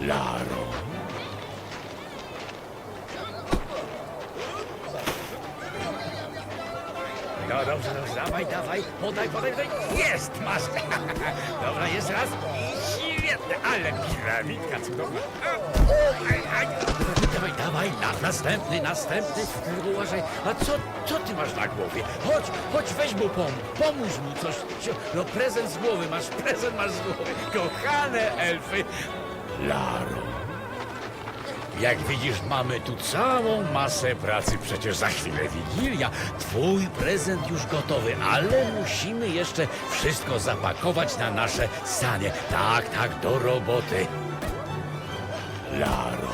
Laro. No dobrze, dobrze, dawaj, dawaj, podaj, podaj, podaj. Jest, masz. Dobra, jeszcze raz. Świetne, ale piramidka cudowna. Aj. Dawaj, dawaj, na, następny, następny. Uważaj, a co, co ty masz na głowie? Chodź, chodź, weź mu pom pomóż mu coś. No prezent z głowy masz, prezent masz z głowy. Kochane elfy, Laro. Jak widzisz, mamy tu całą masę pracy. Przecież za chwilę Wigilia. Twój prezent już gotowy, ale musimy jeszcze wszystko zapakować na nasze sanie. Tak, tak, do roboty. Laro.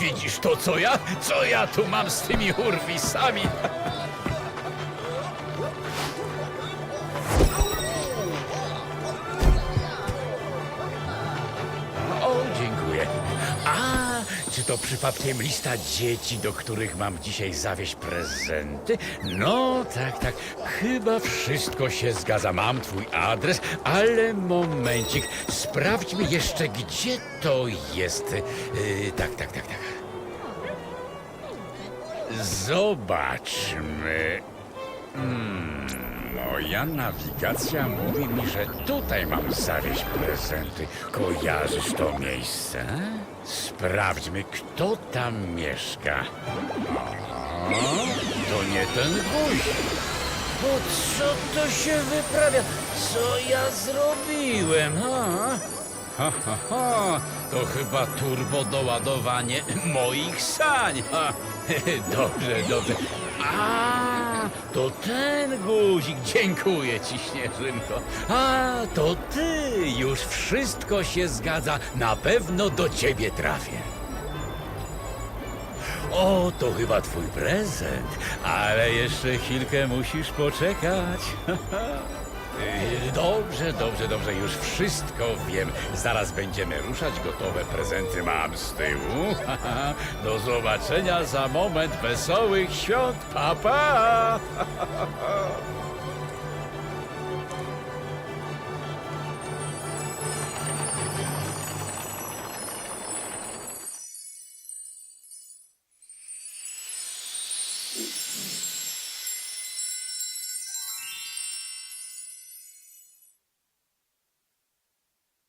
Widzisz to, co ja? Co ja tu mam z tymi urwisami? czy to przypadkiem lista dzieci, do których mam dzisiaj zawieźć prezenty? No, tak, tak. Chyba wszystko się zgadza. Mam twój adres, ale momencik. Sprawdźmy jeszcze, gdzie to jest. Yy, tak, tak, tak, tak. Zobaczmy. Moja nawigacja mówi mi, że tutaj mam zawieźć prezenty. Kojarzysz to miejsce? Sprawdźmy, kto tam mieszka. O, to nie ten guzik. Po co to się wyprawia? Co ja zrobiłem? Ha? Ha, ha, ha. To chyba turbo doładowanie moich sań. Ha. Dobrze, dobrze. A, to ten guzik. Dziękuję ci, Śnieżynko. A, to ty. Już wszystko się zgadza. Na pewno do ciebie trafię. O, to chyba twój prezent, ale jeszcze chwilkę musisz poczekać. Dobrze, dobrze, dobrze, już wszystko wiem. Zaraz będziemy ruszać, gotowe prezenty mam z tyłu. Do zobaczenia za moment, wesołych świąt, papa! Pa.